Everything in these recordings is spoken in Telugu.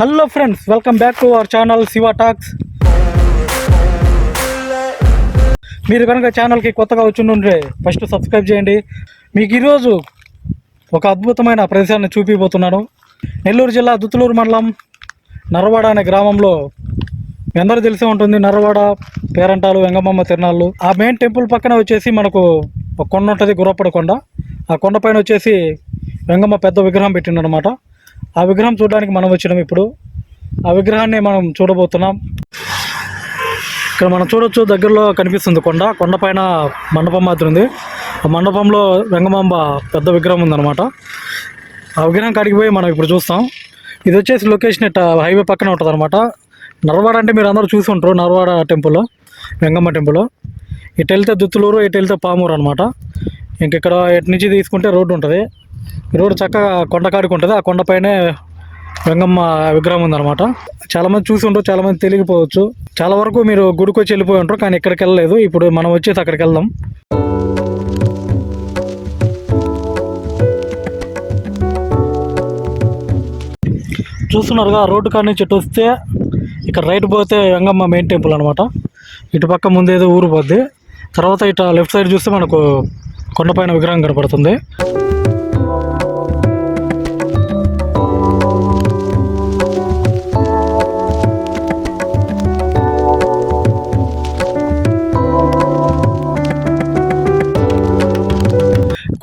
Hello friends welcome back to our channel Shiva talks మీరు కనుక ఛానల్కి కొత్తగా వచ్చి ఫస్ట్ సబ్స్క్రైబ్ చేయండి. మీకు ఈరోజు ఒక అద్భుతమైన ప్రదేశాన్ని చూపిపోతున్నాను నెల్లూరు జిల్లా దుత్తులూరు మండలం నరవాడ అనే గ్రామంలో మీ అందరూ తెలిసే ఉంటుంది నరవాడ పేరంటాలు వెంగమ్మ తిరణాలు ఆ మెయిన్ టెంపుల్ పక్కన వచ్చేసి మనకు ఒక కొండ ఉంటుంది గుర్రపడ కొండ. ఆ కొండ పైన వచ్చేసి వెంగమ్మ పెద్ద విగ్రహం పెట్టిండనమాట. ఆ విగ్రహం చూడడానికి మనం వచ్చినాం ఇప్పుడు. ఆ విగ్రహాన్ని మనం చూడబోతున్నాం. ఇక్కడ మనం చూడొచ్చు దగ్గరలో కనిపిస్తుంది కొండ. కొండ పైన మండపం మాత్రం ఉంది. ఆ మండపంలో వెంగమాంబ పెద్ద విగ్రహం ఉందన్నమాట. ఆ విగ్రహం కాడికి పోయి మనం ఇప్పుడు చూస్తాం. ఇది వచ్చేసి లొకేషన్ ఇట్ట హైవే పక్కన ఉంటుంది అనమాట నర్వాడ అంటే మీరు అందరూ చూసి ఉంటారు నర్వాడ టెంపుల్ వెంగమ్మ టెంపుల్. ఇటు వెళ్తే దుత్తులూరు ఇటు వెళ్తే పామూరు అనమాట ఇంక ఇక్కడ ఇటు నుంచి తీసుకుంటే రోడ్డు ఉంటుంది. రోడ్డు చక్కగా కొండ కాడికి ఉంటుంది. ఆ కొండపైనే వెంగమ్మ విగ్రహం ఉందన్నమాట. చాలామంది చూసి ఉంటారు చాలామంది తెలియకపోవచ్చు. చాలా వరకు మీరు గుడికి వచ్చి వెళ్ళిపోయి ఉంటారు కానీ ఇక్కడికి వెళ్ళలేదు. ఇప్పుడు మనం వచ్చేసి అక్కడికి వెళ్దాం. చూస్తున్నారుగా రోడ్డు కాడి నుంచి ఇటు వస్తే ఇక్కడ రైట్ పోతే వెంగమ్మ మెయిన్ టెంపుల్ అనమాట ఇటు పక్క ముందేదో ఊరు పోద్ది. తర్వాత ఇటు లెఫ్ట్ సైడ్ చూస్తే మనకు కొండపైన విగ్రహం కనపడుతుంది.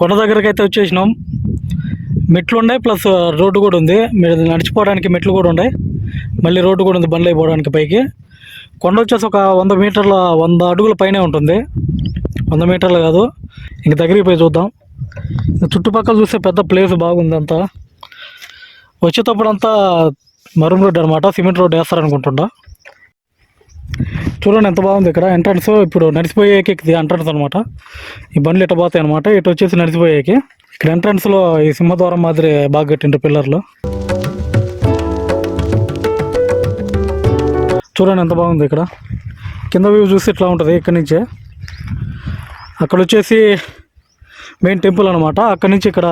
కొండ దగ్గరికి అయితే వచ్చేసినాం. మెట్లు ఉన్నాయి ప్లస్ రోడ్డు కూడా ఉంది. మీరు నడిచిపోవడానికి మెట్లు కూడా ఉన్నాయి. మళ్ళీ రోడ్డు కూడా ఉంది బండ్లు అయిపోవడానికి పైకి. కొండ వచ్చేసి ఒక వంద మీటర్ల వంద అడుగుల పైనే ఉంటుంది. వంద మీటర్లు కాదు. ఇంక దగ్గరికి పోయి చూద్దాం. చుట్టుపక్కల చూస్తే పెద్ద ప్లేస్ బాగుంది అంతా. వచ్చేటప్పుడు అంతా మరుం రోడ్డు అనమాట సిమెంట్ రోడ్డు వేస్తారనుకుంటుండా చూడండి ఎంత బాగుంది ఇక్కడ ఎంట్రన్స్. ఇప్పుడు నడిచిపోయేకి ఇది ఎంట్రన్స్ అనమాట ఈ బండ్లు ఇట్ట పోతాయి అనమాట ఇటు వచ్చేసి నడిచిపోయేకి. ఇక్కడ ఎంట్రన్స్లో ఈ సింహద్వారం మాదిరి బాగా కట్టిండ్రు పిల్లర్లు. చూడండి ఎంత బాగుంది ఇక్కడ. కింద వ్యూ చూస్తే ఇట్లా ఉంటుంది ఇక్కడ నుంచే. అక్కడ వచ్చేసి మెయిన్ టెంపుల్ అనమాట అక్కడ నుంచి ఇక్కడ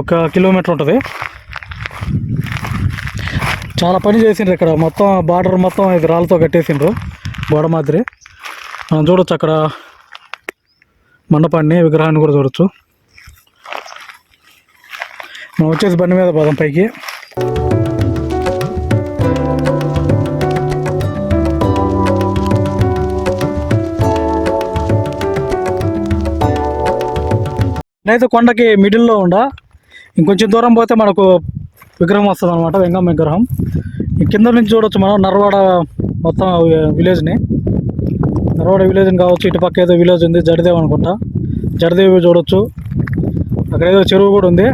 ఒక కిలోమీటర్ ఉంటుంది. చాలా పని చేసిండ్రు ఇక్కడ. మొత్తం బార్డర్ మొత్తం ఇది రాళ్ళతో కట్టేసిండ్రు. గోడ మాదిరి. మనం చూడొచ్చు అక్కడ మండపాన్ని విగ్రహాన్ని కూడా చూడొచ్చు. మనం వచ్చేసి బండి మీద పోదాం పైకి. నేనైతే కొండకి మిడిల్లో ఉండ. ఇంకొంచెం దూరం పోతే మనకు విగ్రహం వస్తుంది అనమాట వెంగమ్మ విగ్రహం. ఈ కింద నుంచి చూడొచ్చు మనం నర్వాడ మొత్తం విలేజ్ని. నర్వాడ విలేజ్ని కావచ్చు ఇటు పక్క ఏదో విలేజ్ ఉంది జడదేవ్ అనుకుంటా. జడదేవి చూడొచ్చు. అక్కడ ఏదో చెరువు కూడా ఉంది.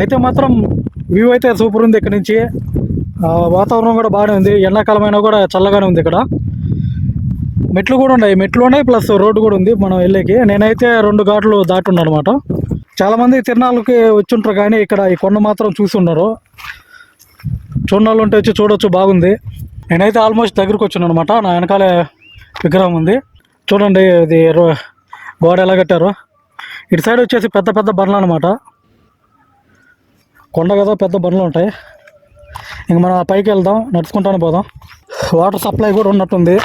అయితే మాత్రం వ్యూ అయితే సూపర్ ఉంది ఇక్కడ నుంచి. వాతావరణం కూడా బాగానే ఉంది. ఎండాకాలమైనా కూడా చల్లగానే ఉంది ఇక్కడ. మెట్లు కూడా ఉన్నాయి. మెట్లు ఉన్నాయి ప్లస్ రోడ్డు కూడా ఉంది మనం వెళ్ళేకి. నేనైతే రెండు ఘాట్లు దాటున్నాను అనమాట చాలామంది తిరణాలకి వచ్చుంటారు కానీ ఇక్కడ ఈ కొండ మాత్రం చూసి ఉన్నారు. చూడాలి ఉంటే వచ్చి చూడొచ్చు బాగుంది. నేనైతే ఆల్మోస్ట్ దగ్గరకు వచ్చాను అనమాట నా వెనకాలే విగ్రహం ఉంది. చూడండి ఇది రో- గోడ ఎలా కట్టారు. ఇటు సైడ్ వచ్చేసి పెద్ద పెద్ద బండ్లు అనమాట కొండ కదా పెద్ద బండ్లు ఉంటాయి. ఇంక మనం ఆ పైకి వెళ్దాం నడుచుకుంటానే పోదాం. వాటర్ సప్లై కూడా ఉన్నట్టుంది.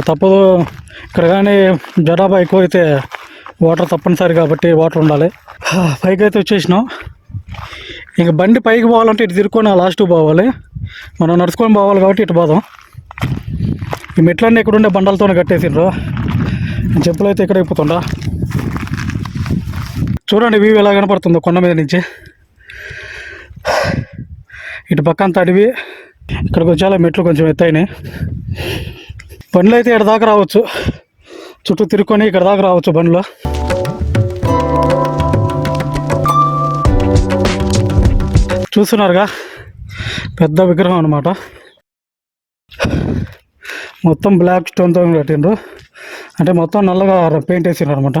తప్పదు. ఇక్కడ కానీ జనాభా ఎక్కువ అయితే వాటర్ తప్పనిసరి కాబట్టి వాటర్ ఉండాలి. పైకి అయితే వచ్చేసినాం. ఇంక బండి పైకి పోవాలంటే ఇటు తిరుక్కొని ఆ లాస్ట్ పోవాలి. మనం నడుచుకొని పోవాలి కాబట్టి ఇటు పోదాం. ఈ మెట్లన్నీ ఇక్కడ ఉండే బండలతోనే కట్టేసిండ్రు. చెప్పులు అయితే ఇక్కడ అయిపోతుండా. చూడండి వ్యూ ఎలా కనపడుతుందో కొండ మీద నుంచి. ఇటు పక్క అంతా అడివి. ఇక్కడికి వచ్చేలా మెట్లు కొంచెం ఎత్తైనాయి బండ్లు అయితే ఇక్కడ దాకా రావచ్చు. చుట్టూ తిరుక్కొని ఇక్కడ దాకా రావచ్చు బండ్లు. చూస్తున్నారుగా? పెద్ద విగ్రహం అనమాట మొత్తం బ్లాక్ స్టోన్తో కట్టిండ్రు. అంటే మొత్తం నల్లగా పెయింట్ వేసిండ్రు అనమాట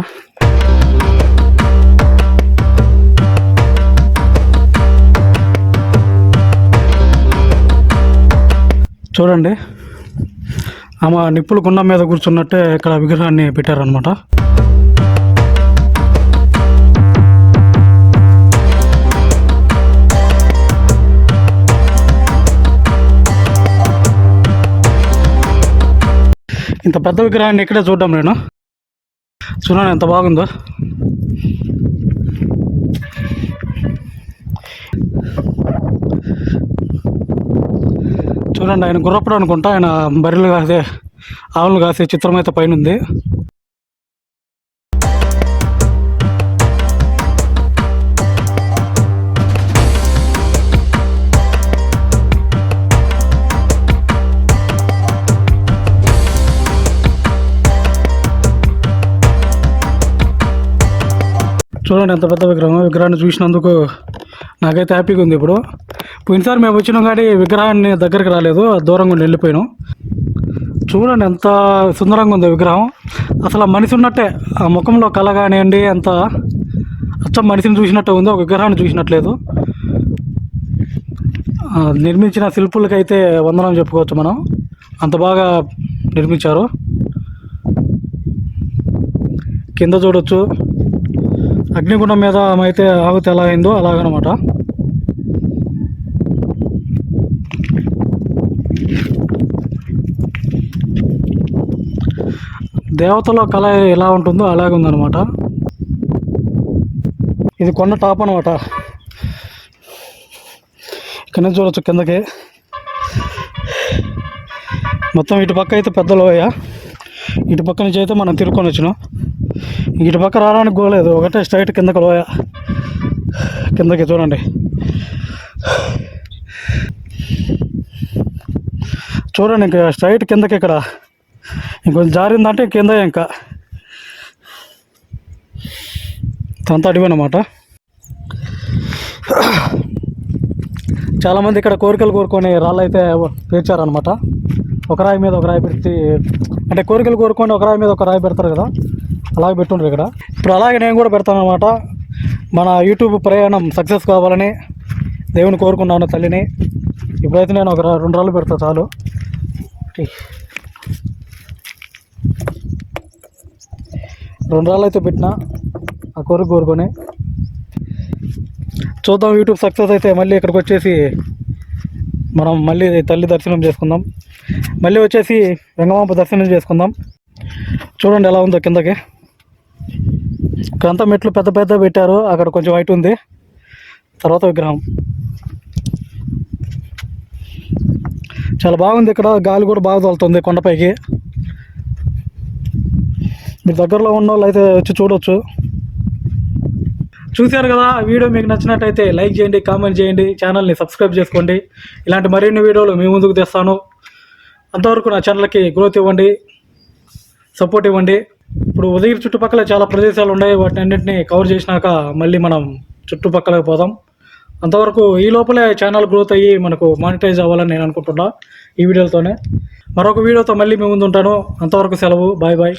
చూడండి. ఆమె నిప్పులు గుండం మీద కూర్చున్నట్టే ఇక్కడ విగ్రహాన్ని పెట్టారనమాట ఇంత పెద్ద విగ్రహాన్ని ఇక్కడే చూడడం నేను. చూడండి ఎంత బాగుందో. చూడండి ఆయన గుర్రప్పుడు అనుకుంటా ఆయన బర్రెలు కాసే ఆవులు కాసే చిత్రం అయితే పైన ఉంది చూడండి ఎంత పెద్ద విగ్రహం. విగ్రహాన్ని చూసినందుకు నాకైతే హ్యాపీగా ఉంది ఇప్పుడు. పోయినసారి మేము వచ్చినాం కానీ విగ్రహాన్ని దగ్గరికి రాలేదు. దూరంగా ఉండి వెళ్ళిపోయినాం. చూడండి ఎంత సుందరంగా ఉంది విగ్రహం. అసలు ఆ మనిషి ఉన్నట్టే. ఆ ముఖంలో కళ కానివ్వండి ఎంత అచ్చం మనిషిని చూసినట్టు ఉంది. ఒక విగ్రహాన్ని చూసినట్లేదు. నిర్మించిన శిల్పులకైతే వందనం చెప్పుకోవచ్చు మనం. అంత బాగా నిర్మించారు. కింద చూడొచ్చు. అగ్నిగుండం మీద అయితే ఆగుత ఎలా అయిందో అలాగనమాట. దేవతలో కళ ఎలా ఉంటుందో అలాగే ఉందన్నమాట. ఇది కొండ టాప్ అనమాట ఇక్కడ నుంచి చూడొచ్చు కిందకి. మొత్తం ఇటు పక్క అయితే పెద్ద లోయ ఇటు పక్క నుంచి అయితే మనం తిరుక్కొని వచ్చినాం. ఇటు పక్క రావడానికి గోలేదు ఒకటే స్ట్రైట్ కిందకి లోయ. కిందకి చూడండి. చూడండి ఇంకా స్ట్రైట్ కిందకి ఇక్కడ. ఇంకొంచెం జారిందంటే కింద ఇంకా. అంత అడివన్నమాట చాలామంది ఇక్కడ కోరికలు కోరుకొని రాళ్ళు అయితే పేర్చారనమాట ఒక రాయి మీద ఒక రాయి పెట్టి అంటే కోరికలు కోరుకొని ఒక రాయి మీద ఒక రాయి పెడతారు కదా. అలాగే పెట్టుండ్రు ఇక్కడ. ఇప్పుడు అలాగే నేను కూడా పెడతాను అనమాట మన యూట్యూబ్ ప్రయాణం సక్సెస్ కావాలని దేవుని కోరుకున్నాను తల్లిని. ఇప్పుడైతే నేను ఒక రెండు రాళ్ళు పెడతా చాలు. రెండు రాళ్ళు అయితే పెట్టిన ఆ కోరిక కోరుకొని. చూద్దాం యూట్యూబ్ సక్సెస్ అయితే మళ్ళీ ఇక్కడికి వచ్చేసి మనం మళ్ళీ తల్లి దర్శనం చేసుకుందాం. మళ్ళీ వచ్చేసి వెంగమాంప దర్శనం చేసుకుందాం. చూడండి ఎలా ఉందో కిందకి. ఇక్కడంతా మెట్లు పెద్ద పెద్ద పెట్టారు అక్కడ కొంచెం వైట్ ఉంది. తర్వాత విగ్రహం చాలా బాగుంది ఇక్కడ గాలి కూడా బాగా తోలుతుంది కొండపైకి. మీరు దగ్గరలో ఉన్న వాళ్ళు అయితే వచ్చి చూడొచ్చు. చూశారు కదా వీడియో మీకు నచ్చినట్టయితే లైక్ చేయండి కామెంట్ చేయండి ఛానల్ని సబ్స్క్రైబ్ చేసుకోండి. ఇలాంటి మరిన్ని వీడియోలు మీ ముందుకు తెస్తాను. అంతవరకు నా ఛానల్కి గ్రోత్ ఇవ్వండి సపోర్ట్ ఇవ్వండి. ఇప్పుడు ఉదయం చుట్టుపక్కల చాలా ప్రదేశాలు ఉన్నాయి. వాటిని అన్నింటినీ కవర్ చేసినాక మళ్ళీ మనం చుట్టుపక్కలకి పోదాం. అంతవరకు ఈ లోపలే ఛానల్ గ్రోత్ అయ్యి మనకు మానిటైజ్ అవ్వాలని నేను అనుకుంటున్నా ఈ వీడియోలతోనే. మరొక వీడియోతో మళ్ళీ మీ ముందు ఉంటాను అంతవరకు సెలవు. Bye bye